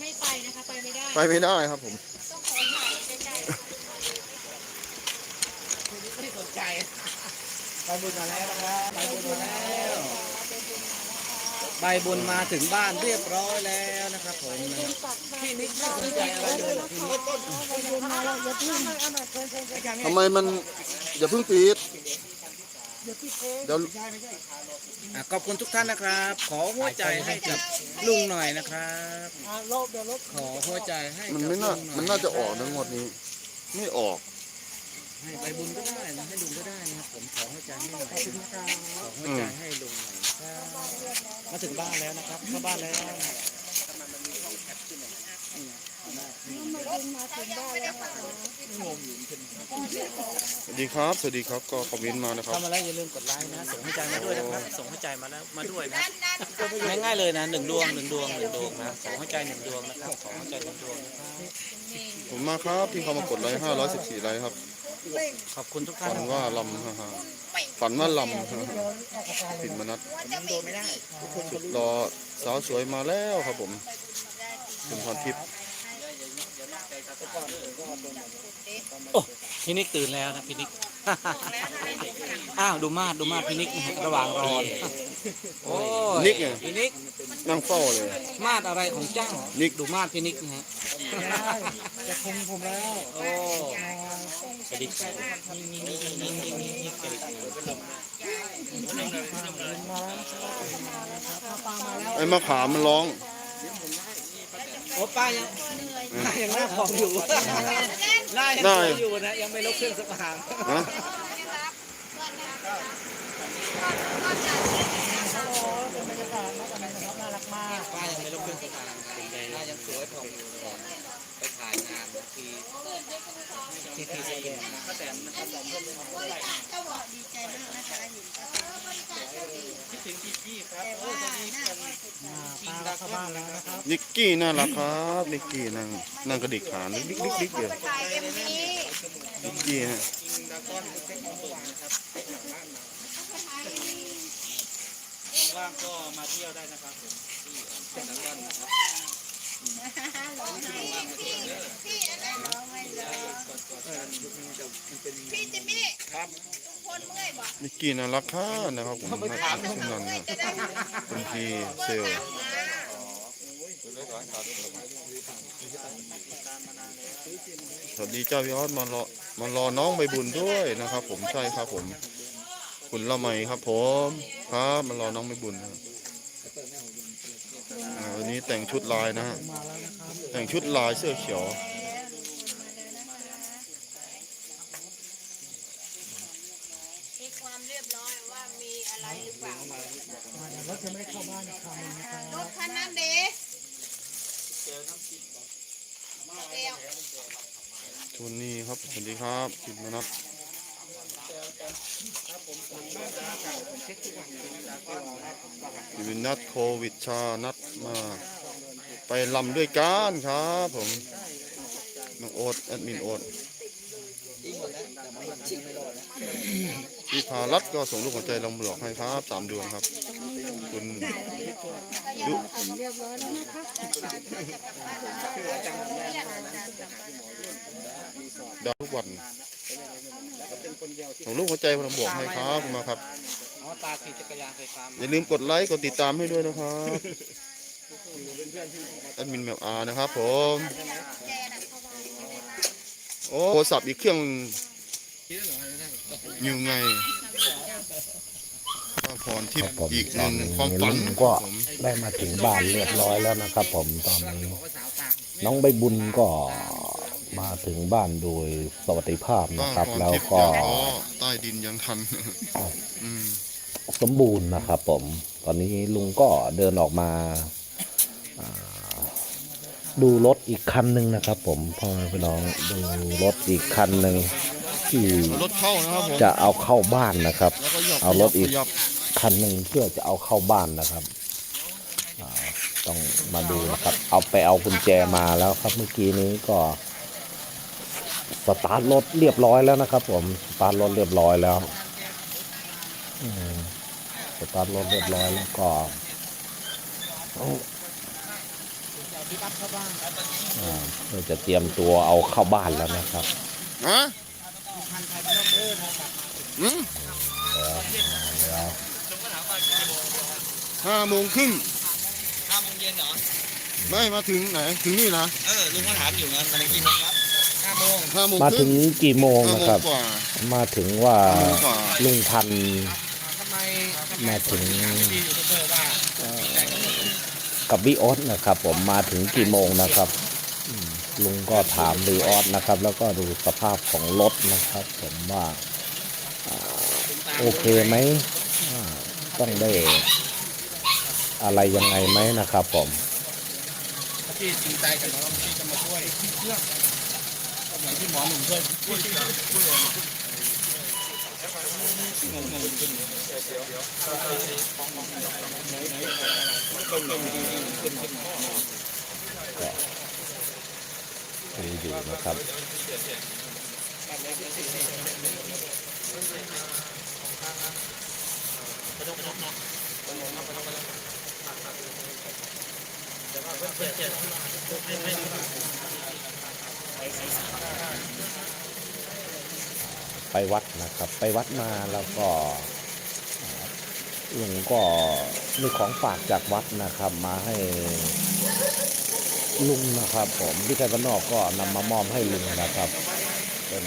ไม่ไปนะคะไปไม่ได้ไปไม่ได้ครับผมต้องขอถ่ายใกล้ไม่สนใจใบบุญมาแล้วนะครับใบบุญมาแล้วใบบุญมาถึงบ้านเรียบร้อยแล้วนะครับผมนะครับพี่นิกไม่สนใจอะไรเลยเหรอพี่นิกทำไมมันอย่าเพิ่งปิด เดี๋ยวอะขอบคุณทุกท่านนะครับ ขอหัวใจให้กับลุงหน่อยนะครับ ขอหัวใจให้มันกับไม่น่าลุงหอยมันน่าจะออกนะงวดนี้ ไม่ออก ให้ใบบุญก็ได้นะให้ลุงก็ได้นะครับผมขอหัวใจให้หน่อยขอหัวใจให้ลุงหน่อยนะครับมาถึงบ้านแล้วนะครับเข้าบ้านแล้วนะครับ สวัสดีครับ สวัสดีครับ ก็คอมเมนต์มานะครับ ทำอะไรอย่าลืมกดไลค์นะ ส่งหัวใจมาด้วยนะครับ ส่งหัวใจมาแล้วมาด้วยนะง่ายๆเลยนะหนึ่งดวงหนึ่งดวงหนึ่งดวงนะส่งหัวใจหนึ่งดวงนะครับส่งหัวใจหนึ่งดวงนะครับผมมาครับที่เขามากดไลค์514ไลค์ครับ ขอบคุณทุกท่านฝันนะคว่ารับลำฮ่าฮ่าฝันว่าลำฮ่าฮ่าผิดมนัดสุดรอสาวสวยมาแล้วครับผม คุณพรทิพย์โอ้พี่นิกตื่นแล้วนะพี่นิกอ้าวดูมาดดูมาดพี่นิกนะฮะระหว่างรอเนี่ยโอ้ยนิกไงพี่นิกนั่งเฝ้าเลย มาดอะไรของเจ้านิกดูมาดพี่นิกนะฮะจะคุมผมแล้วโอ้กระดิกกระดิกกระดิกไอ้มะขามมันร้องโอ้ป้ายังป้ายังหน้าผ่องอยู่ หน้ายังได้สวยอยู่นะ ยังไม่ลบเครื่องสำอางนะเป็นบรรยากาศนะตอนนี้นะครับน่ารักมากป้ายังไม่ลบเครื่องสำอางเป็นไงป้ายังสวยผ่องอยู่ ไปถ่ายงานที่ที่ที่สแกนนะก็แต่นะครับคิดถึงพี่พี่ครับโอ้ตอนนี้กันอ่าตาเข้าบ้านแล้วนะครับนิกกี้น่ารักครับนิกกี้นั่งนั่งกระดิกขาดิ๊กดิ๊กดิ๊กเดียวๆถ่ายเอ็มพีนิกกี้ฮะว่างก็มาเที่ยวได้นะครับผมที่เซ็นทรัลลอนนะครับพี่จิมมี่ค นิกกี้น่ารักค่ะนะครับผมนักสุนันท์ครับคุณพีเซลสวัสดีเจ้าพี่ออสมารอมารอน้องใบบุญด้วยนะครับ ผมใช่ครับผม คุณละไมครับ ผมครับมารอน้องใบบุญครับ นนี้แต่งชุดลายนะฮะแต่งชุดลายเสื้อเขียวเช็คความเรียบร้อยว่ามีอะไรหรือเปล่าอ่าเดี๋ยวรถจะไม่ได้เข้าบ้านอีกครั้งหนึงนะครับรถคันนั้นเด้เกลทุนนี้ครับสวัสดีครับกินมานั ดกินนัดโควิดชานัดมา ไปลำด้วยกันครับผมน้องโอ๊ตแอดมินโอ๊ตพี่พารัตก็ส่งลูกหัวใจลงบล็อกให้ครับสามดวงครับ คุณยุ ดาวทุกวันส่งลูกหัวใจพลังบวกให้ครับขอบคุณมาครับอ๋อตาขี่จักรยานไฟฟ้าอย่าลืมกดไลค์กดติดตามให้ด้วยนะครับแอดมินแมวอานะครับ ผมโอ้โทรศัพท์อีกเครื่องอยู่ไงป้าพรทิพครับย์ผมอีกหตอนึ่นงนี้ความฝันลุงคก็รับผมได้มาถึงบ้านเรียบร้อยแล้วนะครับ ผมตอนนี้ น้องใบบุญก็ มาถึงบ้านโดยสวัสดิภาพป้านะครับพรแล้วทิพย์ก็อย่าท้อใต้ดินยังทันอืมสมบูรณ์นะครับผม ตอนนี้ลุงก็เดินออกมาอ่าดูรถอีกคันหนึ่งนะครับ ผมพ่อแม่พี่น้องดูรถอีกคันหนึ่งที่รถเข้านะครับผมจะเอาเข้าบ้านนะครับแล้วก็หยับเอารถอีกขยับคันหนึ่งเพื่อจะเอาเข้าบ้านนะครับอ่าต้องมาดูนะครับ เอาไปเอากุญแจมาแล้วครับเมื่อกี้นี้ก็ สตาร์ทรถเรียบร้อยแล้วนะครับ ผมสตาร์ทรถเรียบร้อยแล้วอืมสตาร์ทรถเรียบร้อยแล้วก็ปิกอัพเข้าบ้านอ่าเพื่อจะเตรียมตัวเอาเข้าบ้านแล้วนะครับฮะหืมแล้วห้าโมงครึ่งห้าโมงเย็นเหรอ ไม่มาถึงไหน ถึงนี่นะ เออ ลุงก็ถามอยู่งั้นมันกี่โมงครับห้า โมงห้าโมงมาคถึรึ่งงกี่โมงห้านะโมครังบกว่ามาถึงว่าห้าโมงกว่าลุงพันธุ์ ทำไมมาถึงพี่ยูทูบเบอร์ว่ากับวิออสนะครับ ผมมาถึงกี่โมงนะครับอืมลุงก็ถามวีออสนะครับ แล้วก็ดูสภาพของรถนะครับ ผมว่าอ่าโอเคไหมอ่าต้องได้อะไรยังไงไหมนะครับ ผม พี่จริงใจกับน้องพี่จะมาช่วยเครื่อง ก็เหมือนที่หมอหนุ่มช่วยช่วยช่วยงงงขึ้นดูอยู่นะครับ ไปวัดนะครับ ไปวัดมาแล้วก็ลุงก็มีของฝากจากวัดนะครับ มาให้ลุงนะครับ ผมพี่ไทยบ้านนอกก็นำมามอบให้ลุงนะครับ เป็น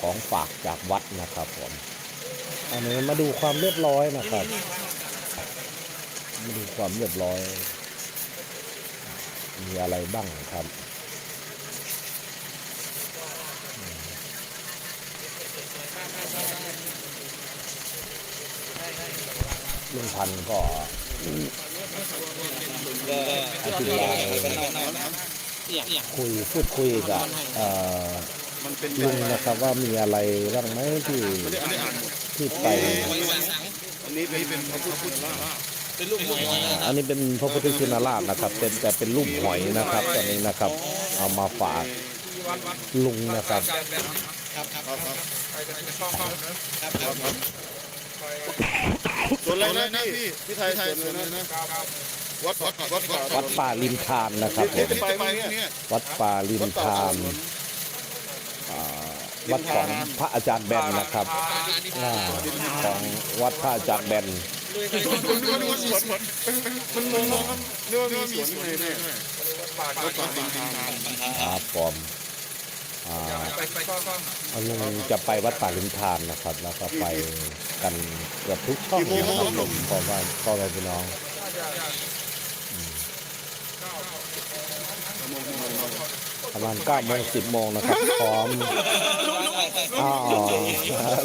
ของฝากจากวัดนะครับ ผม อันนี้มาดูความเรียบร้อยนะครับ มาดูความเรียบร้อย มีอะไรบ้างครับลุงพันก็อธิบายคุยพูดคุยกับลุงนะครับว่ามีอะไรบ้างไหมที่ที่ไปอันนี้เป็นพระพุทธรูป เป็นลูกหอยอันนี้เป็นพระพุทธชินราชนะครับ เป็นแต่เป็นรูปหอยนะครับตอนนี้นะครับ เอามาฝากลุงนะครับครับครับครับไปกันจะเข้าเข้านะครับครับส่วนอะไรนะพี่พี่ไทยส่วนอะไรนะวัดวัดวัดวัดวัดป่าลิมทานนะครับผมไปไหมเนี่ยวัดป่าลิมทานอ่าวัดของพระอาจารย์แบนนะครับอ่าของวัดพระอาจารย์แบน มันงงครับเรื่องมีสวนในเนี่ยวัดป่าลิมทานครับผมอ่าไปไปเข้าเข้าลุงจะไปวัดป่าลิมทานนะครับ แล้วก็ไปกันเกือบทุกช่องนะครับผมเพราะว่าพ่อแม่พี่น้องประมาณ9โมง10โมงนะครับ พร้อมอ๋อ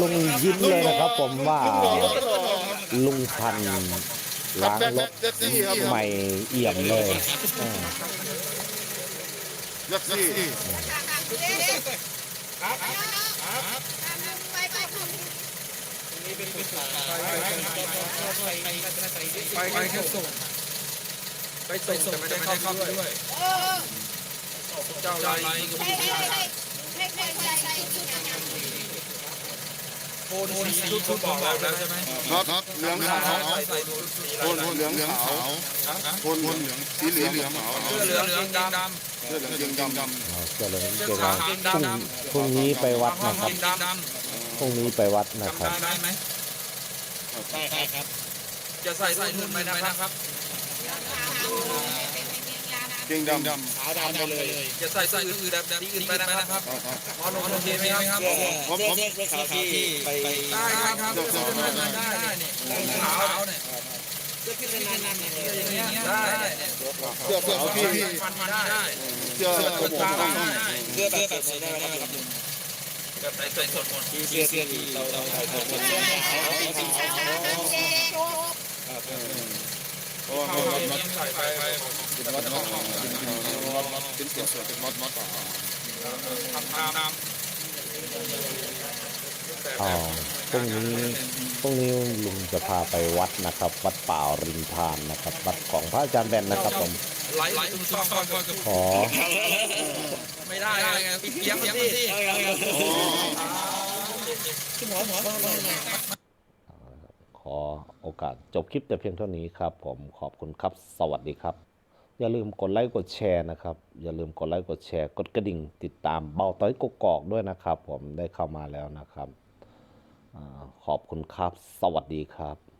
ลุงยิ้มเลยนะครับผมว่า ลุงพันธุ์ล้างรถเจ็ดซี่ครับใหม่เอี่ยมเลยอ่าเจ็ดซี่ไปไปแค่ส่งไปส่งแต่ไม่ได้เข้าด้วยเจ้าลาย โคนสีชุดชุดบอกเราแล้วใช่ไหมครับครับเหลืองขาวใส่ดูสีโคนเหลืองเหลืองขาวโคนโคนเหลืองสีเหลืองเหลืองขาวเสื้อเหลืองเหลืองดำเสื้อเหลืองยิงดำเอาเจริญเสื้เจอขาวเกงพรุ่งดำพรุ่งนี้ไปวัดนะครับเกงดำพรุ่งนี้ไปวัดนะครับจำได้ไหมใช่ครับจะใส่ใส่นุ่นไหมนะครับ เกงดำดำขาวดำไปเลยจะใส่ใส่อื่นๆแบบแบบอื่นไปนะครับมอนโอเคไหมครับผมผมไปได้ครับได้ได้ได้เนี่ยขาวเนี่ยจะขึ้นนานๆอย่างเงี้ยได้เสื้อเสื้อพี่พี่ฟันมันได้เสื้อขโมยต้องเสื้อแบบแบบไหนได้ครับแบบไหนใส่สดหมดเสื้อเสื้อที่เราเราใส่สดหมดเพราะว่าเขามันเมันใส่ไปไปเป็นวัดวัดเป็นส่วนส่วนเป็นวัดวัดป่าทำตามตามอ๋อพรุ่งนี้พรุ่งนี้ลุงจะพาไปวัดนะครับ วัดป่าริมทานนะครับ วัดของพระอาจารย์แบนนะครับผมไหลไหลตุ้มต้องก่อนก่อนขอไม่ได้ไงปิดเสียงมันสิขอ อโอกาสจบคลิปแต่เพียงเท่านี้ครับ ผมขอบคุณครับ สวัสดีครับ อย่าลืมกดไลค์กดแชร์นะครับ อย่าลืมกดไลค์กดแชร์ กดกระดิ่ง ติดตามเบาต้อยกกอกด้วยนะครับ ผมได้เข้ามาแล้วนะครับอขอบคุณครับ สวัสดีครับ